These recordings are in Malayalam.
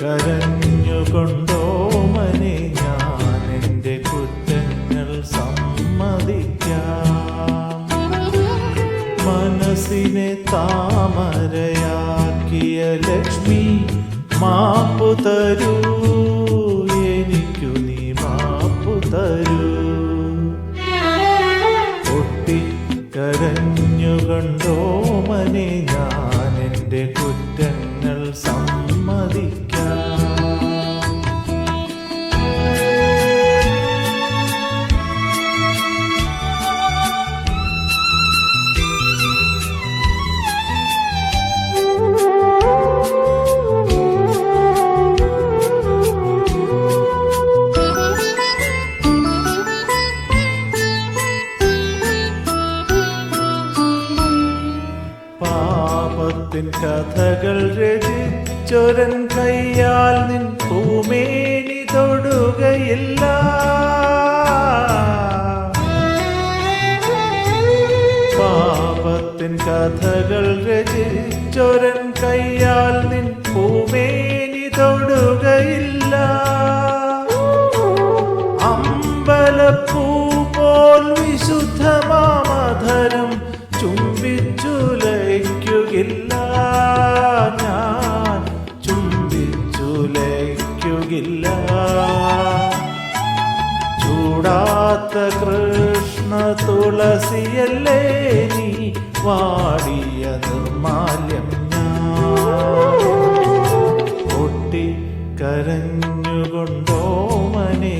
കരഞ്ഞുകൊണ്ടോ മനെ ഞാൻ എന്റെ കുറ്റങ്ങൾ സമ്മതിക്കാം. താമരയാക്കിയ ലക്ഷ്മി മാപ്പു എനിക്കു നീ മാപ്പു തരൂ. പൊട്ടി കരഞ്ഞുകൊണ്ടോ മനെ ഞാൻ എന്റെ കുറ്റങ്ങൾ പാപത്തിൻ കഥകൾ രചിച്ചൊരൻ കയ്യാൽ നിൻ പൂമേനി തൊടുകയില്ല. പാപത്തിൻ കഥകൾ രചിച്ചൊരൻ കയ്യാൽ നിൻ പൂമേനി തൊടുകയില്ല. അമ്പലപ്പൂ കൃഷ്ണ തുളസിയല്ലേ നീ വാടിയ നിർമാല്യം ഞാൻ. പൊട്ടി കരഞ്ഞുകൊണ്ടോ മനെ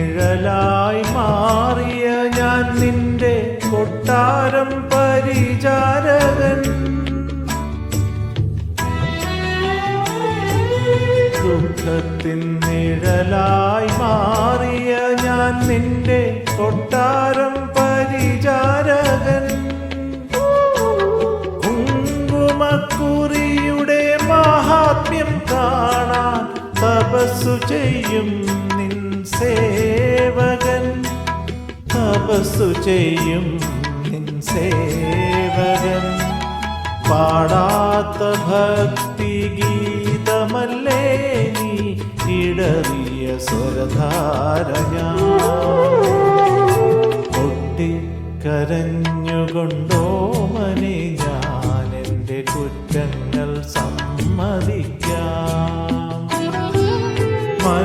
നിഴലായി മാറിയ ഞാൻ നിന്റെ കൊട്ടാരം പരിചാരകൻ. ദുഃഖത്തിൻ നിഴലായി മാറിയ ഞാൻ നിന്റെ കൊട്ടാരം പരിചാരകൻ. കുങ്കുമക്കുറിയുടെ മഹാത്മ്യം കാണാൻ തപസ്സു ചെയ്യും സേവകൻ തപസ്സു ചെയ്യും നിൻ സേവകൻ. പാടാത്ത ഭക്തി ഗീതമല്ലേ നീ ഇടറിയ സ്വരധാരയ. കൊട്ടി മനെ ഞാൻ എന്റെ കുറ്റങ്ങൾ സമ്മതിക്കാം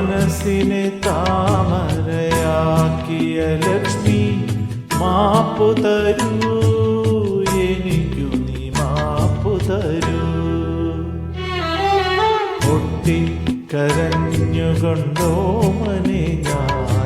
മനസ്സിനെ താമരയാക്കിയ ലക്ഷ്മി മാപ്പു തരൂ എനിക്കു നീ മാപ്പു തരൂ. പൊട്ടി കരഞ്ഞുകൊണ്ടോ മനെ ഞാൻ